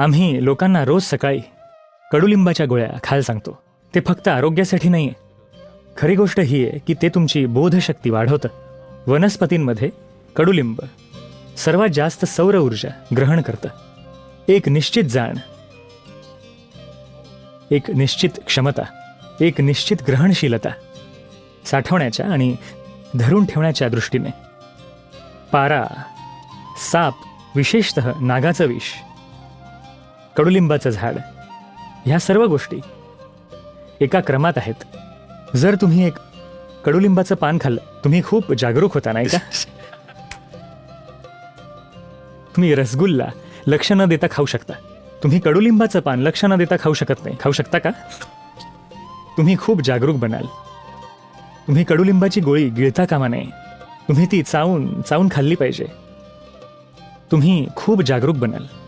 आम्ही लोकांना रोज सकाळी कडुलिंबाच्या गोळ्या खायला सांगतो. ते फक्त आरोग्यासाठी नाही आहे खरी गोष्ट ही आहे की ते तुमची बोधशक्ती वाढवतं. वनस्पतींमध्ये कडुलिंब सर्वात जास्त सौर ऊर्जा ग्रहण करतं. एक निश्चित जाण एक निश्चित क्षमता एक निश्चित ग्रहणशीलता साठवण्याच्या आणि धरून ठेवण्याच्या दृष्टीने. पारा साप विशेषत नागाचं विष कडुलिंबाचं झाड. ह्या सर्व गोष्टी एका क्रमात आहेत. जर तुम्ही एक कडुलिंबाचं पान खाल्लं तुम्ही खूप जागरूक होता नाही का? तुम्ही रसगुल्ला लक्ष न देता खाऊ शकता. तुम्ही कडुलिंबाचं पान लक्ष न देता खाऊ शकत नाही. खाऊ शकता का? तुम्ही खूप जागरूक बनाल. तुम्ही कडुलिंबाची गोळी गिळता कामा नये. तुम्ही ती चावून चावून खाल्ली पाहिजे. तुम्ही खूप जागरूक बनाल.